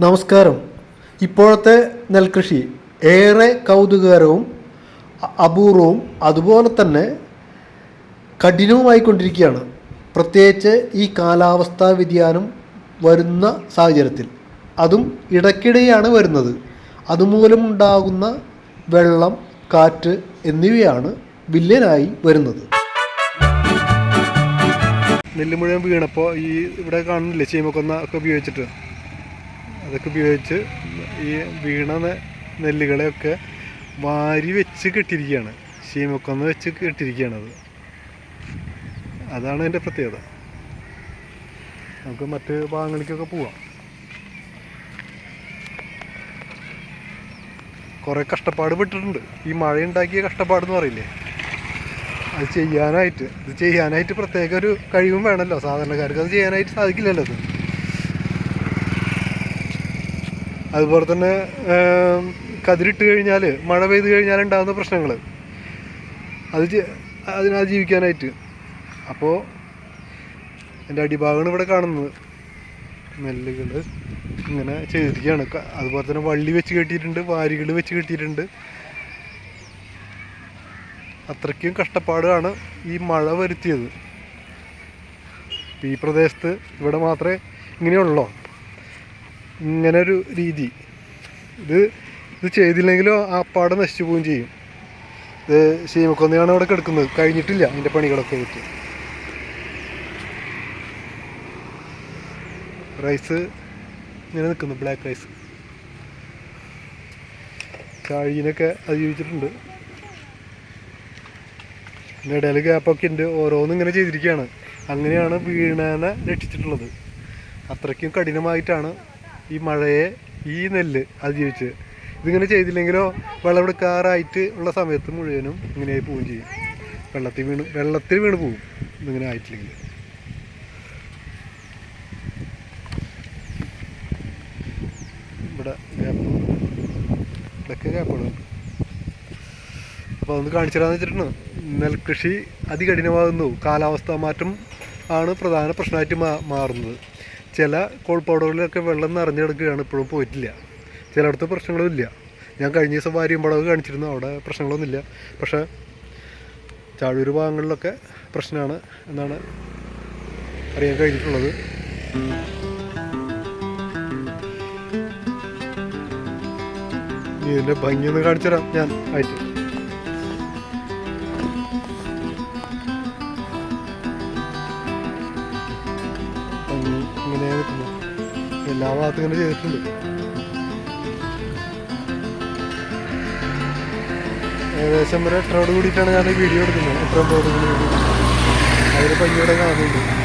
നമസ്കാരം. ഇപ്പോഴത്തെ നെൽകൃഷി ഏറെ കൗതുകകരവും അപൂർവവും അതുപോലെ തന്നെ കഠിനവുമായിക്കൊണ്ടിരിക്കുകയാണ്. പ്രത്യേകിച്ച് ഈ കാലാവസ്ഥാ വ്യതിയാനം വരുന്ന സാഹചര്യത്തിൽ. അതും ഇടയ്ക്കിടെയാണ് വരുന്നത്. അതുമൂലമുണ്ടാകുന്ന വെള്ളം കാറ്റ് എന്നിവയാണ് വില്ലനായി വരുന്നത്. നെല്ല് മുഴുവൻ വീണപ്പോൾ ഈ ഇവിടെ കാണുന്നില്ലേ ചീമക്കൊന്ന ഒക്കെ ഉപയോഗിച്ചിട്ട്? അതൊക്കെ ഉപയോഗിച്ച് ഈ വീണ നെല്ലുകളെയൊക്കെ വാരി വെച്ച് കെട്ടിയിരിക്കുകയാണ്. ശീമക്കൊന്ന് വെച്ച് കെട്ടിയിരിക്കുകയാണ് അത്. അതാണ് അതിന്റെ പ്രത്യേകത. നമുക്ക് മറ്റ് ഭാഗങ്ങളിലേക്കൊക്കെ പോവാം. കുറേ കഷ്ടപ്പാട് പെട്ടിട്ടുണ്ട്. ഈ മഴ ഉണ്ടാക്കിയ കഷ്ടപ്പാടെന്ന് പറയില്ലേ? അത് ചെയ്യാനായിട്ട് ഇത് ചെയ്യാനായിട്ട് പ്രത്യേക ഒരു കഴിവും വേണമല്ലോ സാധാരണക്കാർക്ക് അത് ചെയ്യാനായിട്ട് സാധിക്കില്ലല്ലോ അത്. അതുപോലെ തന്നെ കതിരിട്ട് കഴിഞ്ഞാൽ മഴ പെയ്ത് കഴിഞ്ഞാൽ ഉണ്ടാകുന്ന പ്രശ്നങ്ങൾ അത് അതിനാ ജീവിക്കാനായിട്ട്. അപ്പോൾ എന്റെ അടിഭാഗമാണ് ഇവിടെ കാണുന്നത്. നെല്ലുകൾ ഇങ്ങനെ ചെയ്തിരിക്കുകയാണ്. അതുപോലെ തന്നെ വള്ളി വെച്ച് കെട്ടിയിട്ടുണ്ട് വാരികൾ വെച്ച് കെട്ടിയിട്ടുണ്ട്. അത്രയ്ക്കും കഷ്ടപ്പാടാണ് ഈ മഴ വരുത്തിയത്. ഈ പ്രദേശത്ത് ഇവിടെ മാത്രമേ ഇങ്ങനെയുള്ളൂ? ഇങ്ങനെ ഒരു രീതി. ഇത് ഇത് ചെയ്തില്ലെങ്കിലോ ആ പാടം നശിച്ചു പോവുകയും ചെയ്യും. ഇത് ശീമക്കൊന്നയാണ് അവിടെ കിടക്കുന്നത്. കഴിഞ്ഞിട്ടില്ല അതിന്റെ പണികളൊക്കെ ആയിട്ട്. റൈസ് ഇങ്ങനെ നിൽക്കുന്നു ബ്ലാക്ക് റൈസ്. ചാഴീനൊക്കെ അതിജീവിച്ചിട്ടുണ്ട്. പിന്നെ ഇടയിൽ ഗ്യാപ്പൊക്കെ ഉണ്ട്. ഓരോന്നും ഇങ്ങനെ ചെയ്തിരിക്കുകയാണ്. അങ്ങനെയാണ് വീണേനെ രക്ഷിച്ചിട്ടുള്ളത്. അത്രയ്ക്കും കഠിനമായിട്ടാണ് ഈ മഴയെ ഈ നെല്ല് അതിജീവിച്ച്. ഇതിങ്ങനെ ചെയ്തില്ലെങ്കിലോ വെള്ളമെടുക്കാറായിട്ട് ഉള്ള സമയത്ത് മുഴുവനും ഇങ്ങനെയായി പോവുകയും ചെയ്യും. വെള്ളത്തിൽ വീണ് വെള്ളത്തിൽ വീണ് പോവും. ഇതിങ്ങനെ ആയിട്ടില്ലെങ്കിൽ. ഇവിടെ ഗ്യാപ്പ് ഇവിടെയൊക്കെ അപ്പോൾ അതൊന്ന് കാണിച്ചു തരാമെന്ന് വെച്ചിട്ടുണ്ട്. നെൽകൃഷി അതികഠിനമാകുന്നു. കാലാവസ്ഥാ മാറ്റം ആണ് പ്രധാന പ്രശ്നമായിട്ട് മാറുന്നത്. ചില കോൾപ്പാടുകളിലൊക്കെ വെള്ളം നിറഞ്ഞു കിടക്കുകയാണ് ഇപ്പോഴും പോയിട്ടില്ല. ചിലയിടത്ത് പ്രശ്നങ്ങളുമില്ല. ഞാൻ കഴിഞ്ഞ ദിവസം വാരിയമ്പളവ് കാണിച്ചിരുന്നു. അവിടെ പ്രശ്നങ്ങളൊന്നുമില്ല. പക്ഷേ ചാഴൂർ ഭാഗങ്ങളിലൊക്കെ പ്രശ്നമാണ് എന്നാണ് അറിയാൻ കഴിഞ്ഞിട്ടുള്ളത്. ഇതിന്റെ ഭംഗി ഒന്ന് കാണിച്ചു തരാം ഞാൻ ആയിട്ട്. നിൽക്കുന്നു എല്ലാ ഭാഗത്തും ഇങ്ങനെ ചെയ്തിട്ടുണ്ട് ഏകദേശം ഒരു എട്ടരോട് കൂടിയിട്ടാണ് ഞാൻ വീഡിയോ എടുക്കുന്നത്. എട്ടരമ്പോട് കൂടി. അതിന് പയ്യോടെ കാണുന്നുണ്ട്.